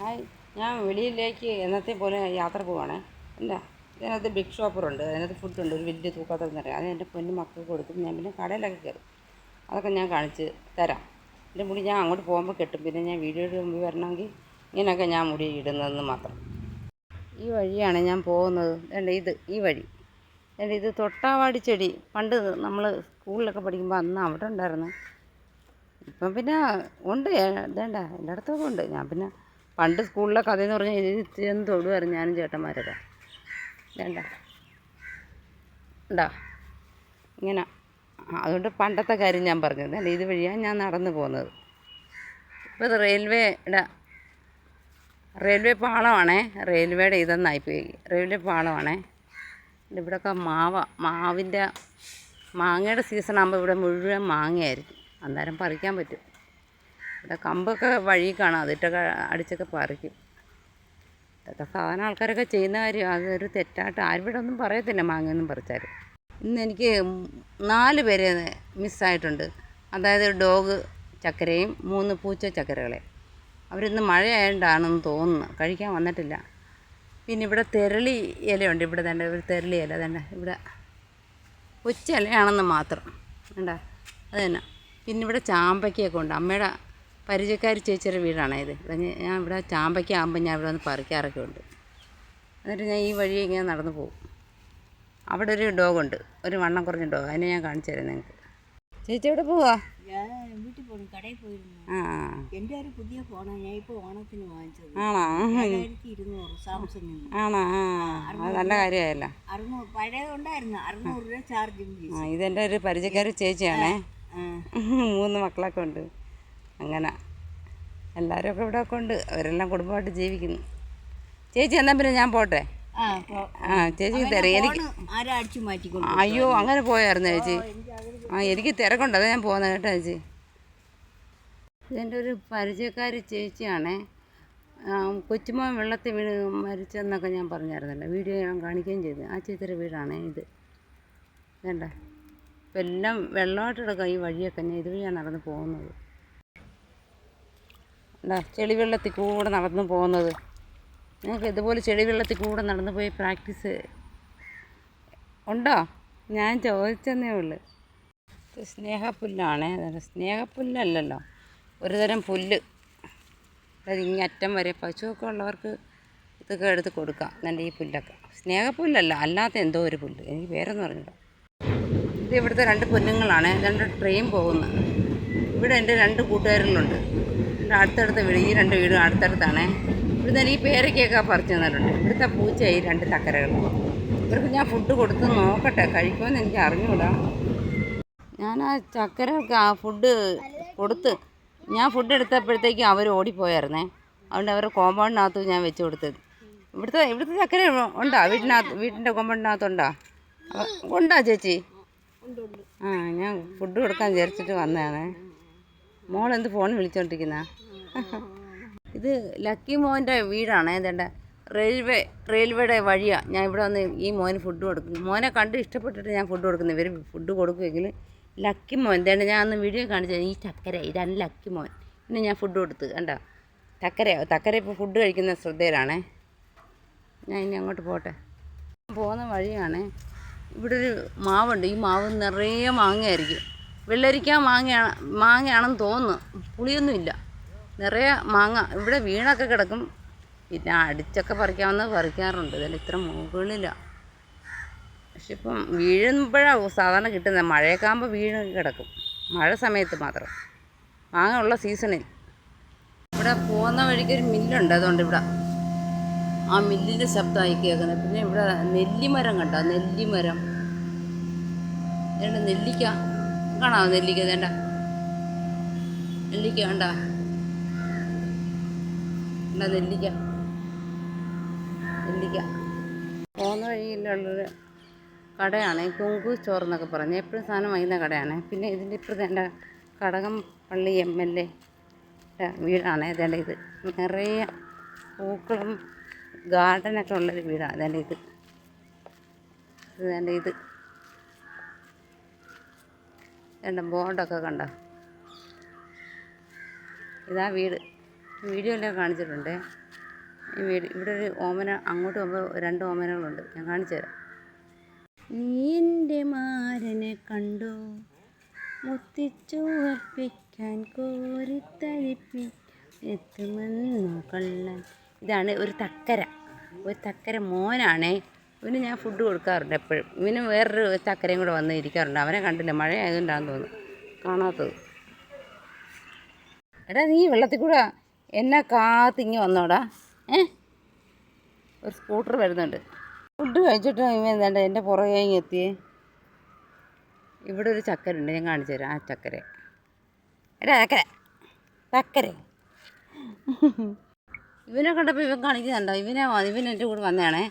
Hi ഞാൻ വെളിയിലേക്ക് എന്നത്തെ പോലെ യാത്ര പോവാണ്. എന്താ ഇതിനകത്ത് ബിഗ് ഷോപ്പറുണ്ട് അതിനകത്ത് ഫുഡുണ്ട് ഒരു വലിയ തൂക്കാത്ത നിറയെ അത് എന്റെ പൊന്നു മക്കൾക്ക് കൊടുക്കും ഞാൻ പിന്നെ കടയിലൊക്കെ കയറും. അതൊക്കെ ഞാൻ കാണിച്ച് തരാം. എന്റെ മുടി ഞാൻ അങ്ങോട്ട് പോകുമ്പോൾ കെട്ടും. പിന്നെ ഞാൻ വീഡിയോയുടെ മുമ്പ് വരണമെങ്കിൽ ഇങ്ങനെയൊക്കെ ഞാൻ മുടി ഇടുന്നതെന്ന് മാത്രം. ഈ വഴിയാണ് ഞാൻ പോകുന്നത്. വേണ്ട ഇത് ഈ വഴി. വേണ്ട ഇത് തൊട്ടാവാടി ചെടി. പണ്ട് നമ്മൾ സ്കൂളിലൊക്കെ പഠിക്കുമ്പോൾ അന്ന് അവിടെ ഉണ്ടായിരുന്നു. ഇപ്പം പിന്നെ ഉണ്ട് വേണ്ട എന്റെ അടുത്തൊക്കെ ഉണ്ട്. ഞാൻ പിന്നെ പണ്ട് സ്കൂളിലെ കഥ എന്ന് പറഞ്ഞാൽ ചെന്ന് തൊടുമായിരുന്നു ഞാനും ചേട്ടന്മാരൊക്കെ. വേണ്ട ഉണ്ടാ ഇങ്ങനെ. അതുകൊണ്ട് പണ്ടത്തെ കാര്യം ഞാൻ പറഞ്ഞത്. അല്ല? ഇത് വഴിയാണ് ഞാൻ നടന്നു പോകുന്നത്. ഇപ്പോൾ ഇത് റെയിൽവേയുടെ റെയിൽവേ പാളമാണേ. റെയിൽവേയുടെ ഇതെന്നായിപ്പോയി റെയിൽവേ പാളമാണേ. ഇവിടെയൊക്കെ മാവ മാവിന്റെ മാങ്ങയുടെ സീസൺ ആകുമ്പോൾ ഇവിടെ മുഴുവൻ മാങ്ങയായിരിക്കും. അന്നേരം പറിക്കാൻ പറ്റും. ഇവിടെ കമ്പൊക്കെ വഴി കാണാം അതിട്ടൊക്കെ അടിച്ചൊക്കെ പറിക്കും. ഇതൊക്കെ സാധാരണ ആൾക്കാരൊക്കെ ചെയ്യുന്ന കാര്യം അതൊരു തെറ്റായിട്ട് ആരും ഒന്നും പറയത്തില്ല മാങ്ങയൊന്നും പറിച്ചാൽ ഇന്ന് എനിക്ക് നാല് പേര് മിസ്സായിട്ടുണ്ട്. അതായത് ഡോഗ് ചക്കരയും മൂന്ന് പൂച്ച ചക്കരകളെ അവരിന്ന് മഴയായതുകൊണ്ടാണെന്ന് തോന്നുന്നു. കഴിക്കാൻ വന്നിട്ടില്ല. പിന്നെ ഇവിടെ തെരളി ഇലയുണ്ട്. ഇവിടെ തന്നെ ഒരു തെരളി ഇല തന്നെ. ഇവിടെ കൊച്ചിലയാണെന്ന് മാത്രം. വേണ്ട അത് തന്നെ. പിന്നെ ഇവിടെ ചാമ്പയ്ക്കൊക്കെ ഉണ്ട്. അമ്മയുടെ പരിചയക്കാരി ചേച്ചിയുടെ വീടാണ് ഇത്. ഞാൻ ഇവിടെ ചാമ്പയ്ക്ക ആകുമ്പോൾ ഞാൻ ഇവിടെ വന്ന് പറിക്കാറൊക്കെ ഉണ്ട്. എന്നിട്ട് ഞാൻ ഈ വഴി ഇങ്ങനെ നടന്നു പോകും. അവിടെ ഒരു ഡോഗുണ്ട്. ഒരു വണ്ണം കുറഞ്ഞ ഡോഗ്. അതിനെ ഞാൻ കാണിച്ചു തരാം നിങ്ങൾക്ക്. ചേച്ചി എവിടെ പോവാ? ഞാൻ വീട്ടിൽ പോകും കടയിൽ പോയിരുന്നു. ആ എന്റെ ഒരു പുതിയ ഫോണാണ് ഞാൻ ഇപ്പോൾ ഓണത്തിന് വാങ്ങിച്ചത്. ആണോ? ഏഴായിരത്തി ഇരുന്നൂറ് സാംസങ്ങിന്. ആണോ? ആ അത് നല്ല കാര്യമായല്ലോ. അറുന്നൂറ് പഴയതുണ്ടായിരുന്നു അറുന്നൂറ് രൂപ ചാർജും ഫീസ്. ആ ഇതെന്റെ ഒരു പരിചയക്കാരി ചേച്ചിയാണേ. മൂന്ന് മക്കളൊക്കെ ഉണ്ട്. അങ്ങനെ. എല്ലാവരും ഒക്കെ ഇവിടെ ഒക്കെ ഉണ്ട്. അവരെല്ലാം കുടുംബമായിട്ട് ജീവിക്കുന്നു. ചേച്ചി എന്നാ പിന്നെ ഞാൻ പോട്ടെ? ആ ചേച്ചി തിരക്ക്. എനിക്ക് അയ്യോ അങ്ങനെ പോയായിരുന്നു ചേച്ചി? ആ എനിക്ക് തിരക്കുണ്ട്. അതാ ഞാൻ പോകുന്നത് കേട്ടോ ചേച്ചി. എന്റെ ഒരു പരിചയക്കാരി ചേച്ചിയാണേ. കൊച്ചുമോൻ വെള്ളത്തിൽ വീണ് മരിച്ചെന്നൊക്കെ ഞാൻ പറഞ്ഞായിരുന്നല്ലോ. വീഡിയോ ഞാൻ കാണിക്കുകയും ചെയ്തു. ആ ചേച്ചിയുടെ വീടാണേ ഇത്. വേണ്ട ഇപ്പം എല്ലാം വെള്ളമായിട്ട് കിടക്കാം ഈ വഴിയൊക്കെ. ഞാൻ ഇതുവഴിയാണ് നടന്ന് പോകുന്നത്. എന്താ ചെളി വെള്ളത്തിൽ കൂടെ നടന്നു പോകുന്നത്. നിങ്ങൾക്ക് ഇതുപോലെ ചെളി വെള്ളത്തിൽ കൂടെ നടന്നു പോയി പ്രാക്ടീസ് ഉണ്ടോ? ഞാൻ ചോദിച്ചെന്നേ ഉള്ളൂ. ഇത് സ്നേഹപ്പുല്ലാണേ. സ്നേഹപ്പുല്ലല്ലോ സ്നേഹപ്പുല്ലല്ലല്ലോ. ഒരു തരം പുല്ല്. അതായത് ഇങ്ങനെ അറ്റം വരെ പശുവൊക്കെ ഉള്ളവർക്ക് ഇതൊക്കെ എടുത്ത് കൊടുക്കാം. നല്ല ഈ പുല്ലൊക്കെ. സ്നേഹപ്പുല്ലല്ല അല്ലാത്ത എന്തോ ഒരു പുല്ല്. എനിക്ക് പേരൊന്നും പറഞ്ഞില്ല ഇത് ഇവിടുത്തെ രണ്ട് പുല്ലുങ്ങളാണ് രണ്ട് ട്രെയിൻ പോകുന്നത്. ഇവിടെ എന്റെ രണ്ട് കൂട്ടുകാരികളുണ്ട്. എന്റെ അടുത്തടുത്ത വീട് ഈ രണ്ട് വീടും അടുത്തടുത്താണ്. ഇവിടുന്ന് ഈ പേരയ്ക്കൊക്കെ പറിച്ചു തന്നിട്ടുണ്ട്. ഇവിടുത്തെ പൂച്ച ഈ രണ്ട് ചക്കരകൾ. ഇവർക്ക് ഞാൻ ഫുഡ് കൊടുത്ത് നോക്കട്ടെ കഴിക്കുമെന്ന് എനിക്ക് അറിഞ്ഞൂടാ. ഞാൻ ആ ചക്കരക്ക് ആ ഫുഡ് കൊടുത്ത് ഞാൻ ഫുഡ് എടുത്തപ്പോഴത്തേക്കും അവർ ഓടിപ്പോയായിരുന്നേ. അതുകൊണ്ട് അവരുടെ കോമ്പൗണ്ടിനകത്ത് ഞാൻ വെച്ച് കൊടുത്തത്. ഇവിടുത്തെ ഇവിടുത്തെ ചക്കര ഉണ്ടോ? വീട്ടിനകത്ത് വീട്ടിന്റെ കോമ്പൗണ്ടിനകത്തുണ്ടോ? ഉണ്ടോ ചേച്ചി? ആ ഞാൻ ഫുഡ് കൊടുക്കാൻ വിചാരിച്ചിട്ട് വന്നതാണേ. മോൾ എന്ത് ഫോൺ വിളിച്ചോണ്ടിരിക്കുന്ന? ഇത് ലക്കി മോന്റെ വീടാണ്. ഏതാണ്ട് റെയിൽവേ റെയിൽവേയുടെ വഴിയാണ് ഞാൻ ഇവിടെ വന്ന് ഈ മോന് ഫുഡ് കൊടുക്കുന്നു. മോനെ കണ്ട് ഇഷ്ടപ്പെട്ടിട്ട് ഞാൻ ഫുഡ് കൊടുക്കുന്നു. ഇവർ ഫുഡ് കൊടുക്കുമെങ്കിൽ ലക്കി മോൻ. എന്താണ് ഞാൻ അന്ന് വീഡിയോ കാണിച്ചത് ഈ ചക്കര ഇതാണ് ലക്കി മോൻ. പിന്നെ ഞാൻ ഫുഡ് കൊടുത്ത് കണ്ടോ? തക്കരയോ തക്കര ഇപ്പോൾ ഫുഡ് കഴിക്കുന്ന ശ്രദ്ധയിലാണേ. ഞാൻ ഇനി അങ്ങോട്ട് പോട്ടെ. പോകുന്ന വഴിയാണ്. ഇവിടെ ഒരു മാവുണ്ട്. ഈ മാവ് നിറയെ മാങ്ങയായിരിക്കും. വെള്ളരിക്ക മാങ്ങയാണ് മാങ്ങയാണെന്ന് തോന്നുന്നു. പുളിയൊന്നുമില്ല. നിറയെ മാങ്ങ. ഇവിടെ വീണൊക്കെ കിടക്കും. പിന്നെ അടിച്ചൊക്കെ പറിക്കാമെന്ന് പറിക്കാറുണ്ട്. ഇതിൽ ഇത്ര മുകളിലാണ് പക്ഷെ ഇപ്പം വീഴുമ്പോഴാണ് സാധാരണ കിട്ടുന്നത്. മഴയൊക്കെ ആകുമ്പോൾ വീണ് കിടക്കും. മഴ സമയത്ത് മാത്രം. മാങ്ങ ഉള്ള സീസണിൽ. ഇവിടെ പോകുന്ന വഴിക്ക് ഒരു മില്ലുണ്ട് അതുകൊണ്ട് ഇവിടെ. ആ മില്ലിന്റെ ശബ്ദമായി കേൾക്കുന്നത്. പിന്നെ ഇവിടെ നെല്ലിമരം കണ്ടോ? നെല്ലിമരം. നെല്ലിക്ക. കാണാമോ നെല്ലിക്ക വേണ്ട നെല്ലിക്ക വേണ്ട. നെല്ലിക്ക. നെല്ലിക്ക. പോകുന്ന വഴിയിലുള്ളൊരു കടയാണ്. കുങ്കു സ്റ്റോർ എന്നൊക്കെ പറഞ്ഞ്. എപ്പോഴും സാധനം വാങ്ങുന്ന കടയാണ്. പിന്നെ ഇതിന്റെ ഇപ്പുറത്ത് എന്റെ കടകം പള്ളി എം എൽ എ വീടാണ്. ഏതാണ്ട് ഇത്. നിറയെ പൂക്കളും ഗാർഡനൊക്കെ ഉള്ളൊരു വീടാണ്. അതേണ്ട ഇത്. ഇതേണ്ട ഇത്. വേണ്ട ബോർഡൊക്കെ കണ്ട? ഇതാ വീട്. വീഡിയോ എല്ലാം കാണിച്ചിട്ടുണ്ട്. ഈ വീട് ഇവിടെ ഒരു ഓമന അങ്ങോട്ട് പോകുമ്പോൾ രണ്ട് ഓമനകളുണ്ട്. ഞാൻ കാണിച്ചു തരാം. നീ എന്റെ മാരനെ കണ്ടു. മുത്തിച്ചുവർപ്പിക്കാൻ കോരിത്തരിപ്പി എത്തുമെന്നു കള്ളൻ. ഇതാണ് ഒരു തക്കര. ഒരു തക്കര മോനാണേ. ഇവന് ഞാൻ ഫുഡ് കൊടുക്കാറുണ്ട് എപ്പോഴും. ഇവന് വേറൊരു ചക്കരയും കൂടെ വന്ന് ഇരിക്കാറുണ്ട്. അവനെ കണ്ടില്ല? മഴ ആയതുകൊണ്ടാണെന്ന് തോന്നുന്നു. കാണാത്തത്. എടാ നീ വെള്ളത്തിൽ കൂടെ എന്നെ കാത്തിങ്ങി വന്നോടാ. ഏ? ഒരു സ്കൂട്ടർ വരുന്നുണ്ട്. ഫുഡ് കഴിച്ചിട്ട് ഇവൻ എന്താണ്ട് എന്റെ പുറകെ ഇങ്ങ് എത്തിയേ? ഇവിടെ ഒരു ചക്കരുണ്ട്. ഞാൻ കാണിച്ചു തരാം ആ ചക്കര. എടാ ചക്കര. ചക്കര. ഇവനെ കണ്ടപ്പോൾ ഇവൻ കാണിക്കുന്നുണ്ടോ? ഇവനെ ഇവൻ എന്റെ കൂടെ വന്നതാണേ.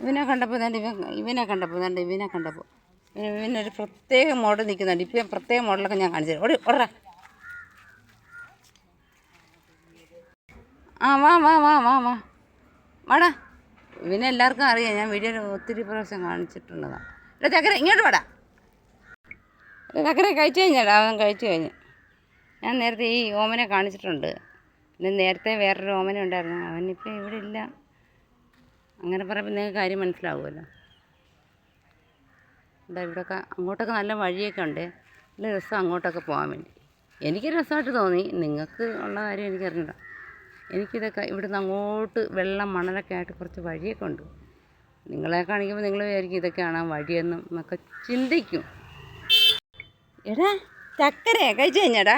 ഇവനെ കണ്ടപ്പോൾ ഇതാണ്ട് ഇവൻ ഇവനെ കണ്ടപ്പോൾ ഇതാണ്ട് ഇവനെ കണ്ടപ്പോൾ. ഇവനൊരു പ്രത്യേക മോഡൽ നിൽക്കുന്നുണ്ട്. ഇപ്പം പ്രത്യേക മോഡലൊക്കെ ഞാൻ കാണിച്ചു തരാം. ഓടി ഓടാ ആ വാ വാ വാ വാ വാ. വാടാ. ഇവനെ എല്ലാവർക്കും അറിയാം. ഞാൻ വീഡിയോയിൽ ഒത്തിരി പ്രാവശ്യം കാണിച്ചിട്ടുള്ളതാണ് എടാ ചക്കര ഇങ്ങോട്ട് വാടാ. ചക്കര കഴിച്ചു കഴിഞ്ഞാടാ അവൻ കഴിച്ചു കഴിഞ്ഞു. ഞാൻ നേരത്തെ ഈ ഓമനെ കാണിച്ചിട്ടുണ്ട്. പിന്നെ നേരത്തെ വേറൊരു ഓമന ഉണ്ടായിരുന്നു. അവനിപ്പോൾ ഇവിടെ ഇല്ല. അങ്ങനെ പറയുമ്പോൾ നിങ്ങൾക്ക് കാര്യം മനസ്സിലാവുമല്ലോ. എന്താ ഇവിടെയൊക്കെ അങ്ങോട്ടൊക്കെ നല്ല വഴിയൊക്കെ ഉണ്ട്. നല്ല രസം അങ്ങോട്ടൊക്കെ പോകാൻ വേണ്ടി. എനിക്ക് രസമായിട്ട് തോന്നി. നിങ്ങൾക്ക് ഉള്ള കാര്യം എനിക്കറിഞ്ഞില്ല എനിക്കിതൊക്കെ ഇവിടുന്ന് അങ്ങോട്ട് വെള്ളം മണലൊക്കെ ആയിട്ട് കുറച്ച് വഴിയൊക്കെ ഉണ്ട്. നിങ്ങളെ കാണിക്കുമ്പോൾ നിങ്ങൾ വിചാരിക്കും ഇതൊക്കെയാണ് വഴിയെന്നും എന്നൊക്കെ ചിന്തിക്കും. എടാ ചക്കര കഴിച്ചു കഴിഞ്ഞാടാ.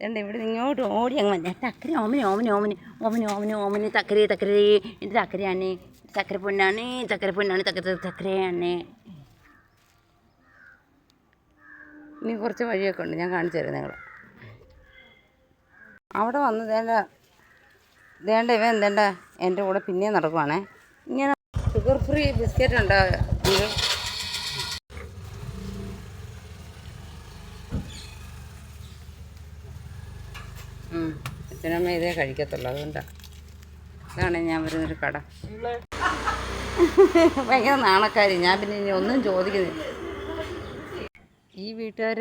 എന്താ ഇവിടെ ഇങ്ങോട്ട് ഓടി അങ്ങ് വന്നേ. ചക്കര ഓമന ഓമന ഓമന ഓമന ഓമന ഓമന ചക്കരയെ ചക്കര. എന്റെ ചക്കരയാണ് ചക്കര പൊന്നാണ് ചക്കര പൊന്നാണ് ചക്കര ചക്കരയാണ്. ഇനി കുറച്ച് വഴിയൊക്കെ ഉണ്ട് ഞാൻ കാണിച്ചു തരാം നിങ്ങൾ അവിടെ വന്ന് ദേണ്ട ദേണ്ട ഇവൻ എന്തേണ്ട എന്റെ കൂടെ പിന്നെയും നടക്കുവാണേ. ഇങ്ങനെ ഷുഗർ ഫ്രീ ബിസ്ക്കറ്റ് ഉണ്ടോ. അച്ഛനമ്മ ഇതേ കഴിക്കത്തുള്ളൂ അതുകൊണ്ടാണ് ഇതാണ് ഞാൻ വരുന്നൊരു കട. ഭയങ്കര നാണക്കാരി. ഞാൻ പിന്നെ ഇനി ഒന്നും ചോദിക്കുന്നില്ല. ഈ വീട്ടുകാർ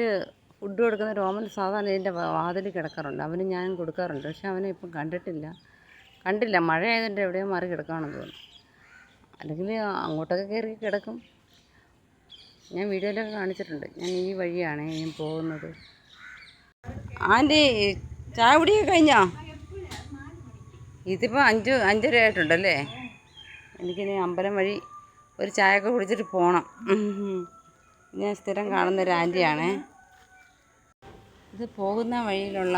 ഫുഡ് കൊടുക്കുന്ന രോമൻ സാധാരണ ഇതിന്റെ വാതിൽ കിടക്കാറുണ്ട്. അവന് ഞാൻ കൊടുക്കാറുണ്ട്. പക്ഷെ അവനെ ഇപ്പം കണ്ടിട്ടില്ല. കണ്ടില്ല. മഴ ആയതുകൊണ്ട് എവിടെയോ മാറി കിടക്കുകയാണെന്ന് തോന്നുന്നു. അല്ലെങ്കിൽ അങ്ങോട്ടൊക്കെ കയറി കിടക്കും. ഞാൻ വീഡിയോയിലൊക്കെ കാണിച്ചിട്ടുണ്ട്. ഞാൻ ഈ വഴിയാണ് ഞാൻ പോകുന്നത്. ആന്റി ചായ കുടിയൊക്കെ കഴിഞ്ഞോ? ഇതിപ്പോൾ അഞ്ച് അഞ്ചര ആയിട്ടുണ്ടല്ലേ എനിക്കിനി അമ്പലം വഴി ഒരു ചായയൊക്കെ കുടിച്ചിട്ട് പോകണം ഞാൻ സ്ഥിരം കാണുന്ന ഒരു ആന്റിയാണേ. ഇത് പോകുന്ന വഴിയിലുള്ള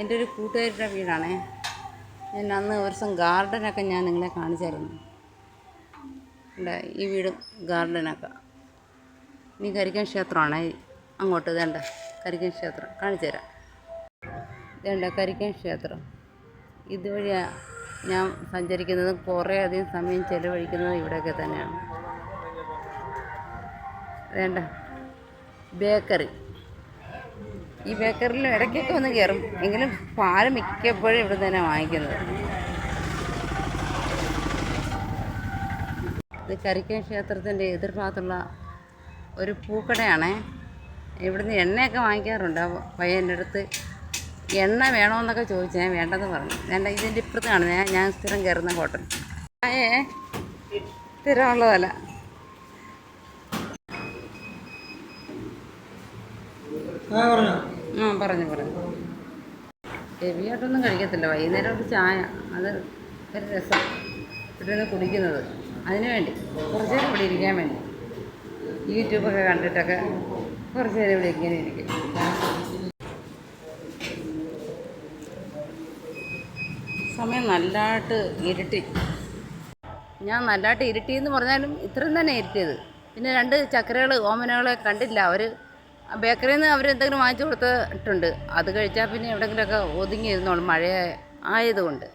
എന്റെ ഒരു കൂട്ടുകാരുടെ വീടാണേ. ഞാൻ അന്ന് ഒരു ദിവസം ഗാർഡനൊക്കെ ഞാൻ നിങ്ങളെ കാണിച്ചായിരുന്നു. ഈ വീടും ഗാർഡനൊക്കെ. ഇനി കരിക്കൻ ക്ഷേത്രമാണ്. അങ്ങോട്ട് ഇതേണ്ട കരിക്കൻ ക്ഷേത്രം കാണിച്ചു തരാം ഇതേണ്ട കരിക്കൻ ക്ഷേത്രം. ഇതുവഴിയാണ് ഞാൻ സഞ്ചരിക്കുന്നത് കുറേ അധികം സമയം ചെലവഴിക്കുന്നതും ഇവിടെയൊക്കെ തന്നെയാണ്. വേണ്ട. ബേക്കറി. ഈ ബേക്കറിൽ ഇടയ്ക്കൊക്കെ ഒന്ന് കയറും. എങ്കിലും പാൽ മിക്കപ്പോഴും ഇവിടെ തന്നെ വാങ്ങിക്കുന്നത്. ഇത് കരിക്കൻ ക്ഷേത്രത്തിന്റെ എതിർഭാഗത്തുള്ള ഒരു പൂക്കടയാണേ. ഇവിടുന്ന് എണ്ണയൊക്കെ വാങ്ങിക്കാറുണ്ട്. പയ്യന്റെ അടുത്ത് എണ്ണ വേണമെന്നൊക്കെ ചോദിച്ചു ഞാൻ വേണ്ടെന്ന് പറഞ്ഞു. വേണ്ട ഇതിന്റെ ഇപ്പുറത്ത് കാണുന്ന ഞാൻ ഞാൻ സ്ഥിരം കയറുന്ന ഹോട്ടൽ. ആയേ സ്ഥിരമുള്ളതല്ല. ആ പറഞ്ഞു. പറഞ്ഞു ഹെവിയായിട്ടൊന്നും കഴിക്കത്തില്ല. വൈകുന്നേരം ഒരു ചായ. അത് ഒരു രസം. ഇവിടെ നിന്ന് കുടിക്കുന്നത്. അതിന് വേണ്ടി. കുറച്ച് നേരം ഇവിടെ ഇരിക്കാൻ വേണ്ടി. യൂട്യൂബൊക്കെ കണ്ടിട്ടൊക്കെ കുറച്ച് നേരം ഇവിടെ ഇങ്ങനെ ഇരിക്കും. സമയം നല്ലതായിട്ട് ഇരുട്ടി. ഞാൻ നല്ലതായിട്ട് ഇരുട്ടി എന്ന് പറഞ്ഞാലും ഇത്രയും തന്നെ ഇരുട്ടിയത്. പിന്നെ രണ്ട് ചക്കരകൾ ഓമനകളെ കണ്ടില്ല. അവർ ബേക്കറിയിൽ നിന്ന് അവരെന്തെങ്കിലും വാങ്ങിച്ചു കൊടുത്തിട്ടുണ്ട്. അത് കഴിച്ചാൽ പിന്നെ എവിടെയെങ്കിലുമൊക്കെ ഒതുങ്ങി ഇരുന്നോളും. മഴ ആയതുകൊണ്ട്.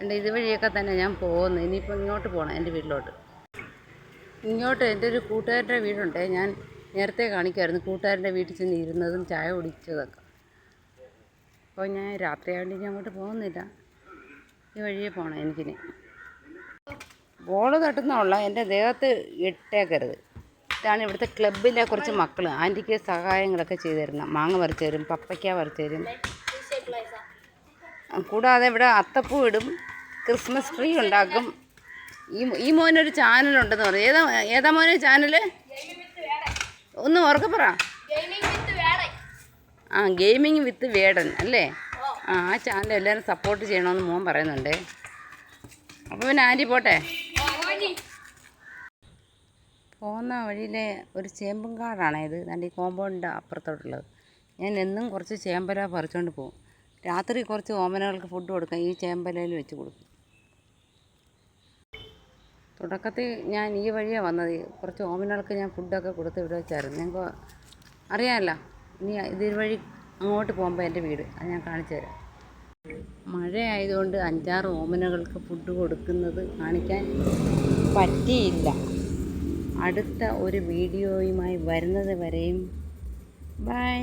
എന്റെ ഇതുവഴിയൊക്കെ തന്നെ ഞാൻ പോകുന്നു. ഇനിയിപ്പോൾ ഇങ്ങോട്ട് പോകണം എന്റെ വീട്ടിലോട്ട്. ഇങ്ങോട്ട് എന്റെ ഒരു കൂട്ടുകാരുടെ വീടുണ്ട്. ഞാൻ നേരത്തെ കാണിക്കുമായിരുന്നു. കൂട്ടുകാരന്റെ വീട്ടിൽ ചെന്ന് ഇരുന്നതും ചായ കുടിച്ചതൊക്കെ അപ്പോൾ ഞാൻ രാത്രിയായതുകൊണ്ട് ഇനി അങ്ങോട്ട് പോകുന്നില്ല. ഈ വഴിയെ പോകണം എനിക്കിനി. ബോൾ തട്ടുന്നുള്ള എന്റെ ദേഹത്ത് ഇട്ടേക്കരുത്. ഇതാണ് ഇവിടുത്തെ ക്ലബിലെ കുറച്ച് മക്കൾ ആന്റിക്ക് സഹായങ്ങളൊക്കെ ചെയ്തു തരുന്ന. മാങ്ങ പറിച്ചു പപ്പയ്ക്ക പറിച്ചു കൂടാതെ ഇവിടെ അത്തപ്പൂ ഇടും. ക്രിസ്മസ് ട്രീ ഉണ്ടാക്കും. ഈ ഈ മോനൊരു ചാനലുണ്ടെന്ന് പറയും ഏതാ ഏതാ മോനെ ചാനൽ ഒന്ന് ഓർക്കപ്പറ പറ. ആ ഗെയിമിങ് വിത്ത് വേടൻ അല്ലേ? ആ ചാനൽ എല്ലാവരും സപ്പോർട്ട് ചെയ്യണമെന്ന് മോൻ പറയുന്നുണ്ട്. അപ്പോൾ പിന്നെ ആന്റി പോട്ടെ? പോകുന്ന വഴിയിലെ ഒരു ചേമ്പും കാടാണ് ഇത്. എന്റെ ഈ കോമ്പൗണ്ടിന്റെ അപ്പുറത്തോട്ടുള്ളത്. ഞാൻ എന്നും കുറച്ച് ചേമ്പല പറിച്ചുകൊണ്ട് പോകും. രാത്രി കുറച്ച് ഓമനകൾക്ക് ഫുഡ് കൊടുക്കാം. ഈ ചേമ്പലയിൽ വെച്ച് കൊടുക്കും. തുടക്കത്തിൽ ഞാൻ ഈ വഴിയാണ് വന്നത്. കുറച്ച് ഓമനകൾക്ക് ഞാൻ ഫുഡൊക്കെ കൊടുത്ത് ഇവിടെ വെച്ചായിരുന്നു. ഞങ്ങൾക്ക് അറിയാമല്ലോ ഇനി ഇതുവഴി അങ്ങോട്ട് പോകുമ്പോൾ എന്റെ വീട്. അത് ഞാൻ കാണിച്ചു തരാം. മഴയായതുകൊണ്ട് അഞ്ചാറ് ഓമനകൾക്ക് ഫുഡ് കൊടുക്കുന്നത് കാണിക്കാൻ പറ്റിയില്ല. അടുത്ത ഒരു വീഡിയോയുമായി വരുന്നത് വരെയും ബൈ.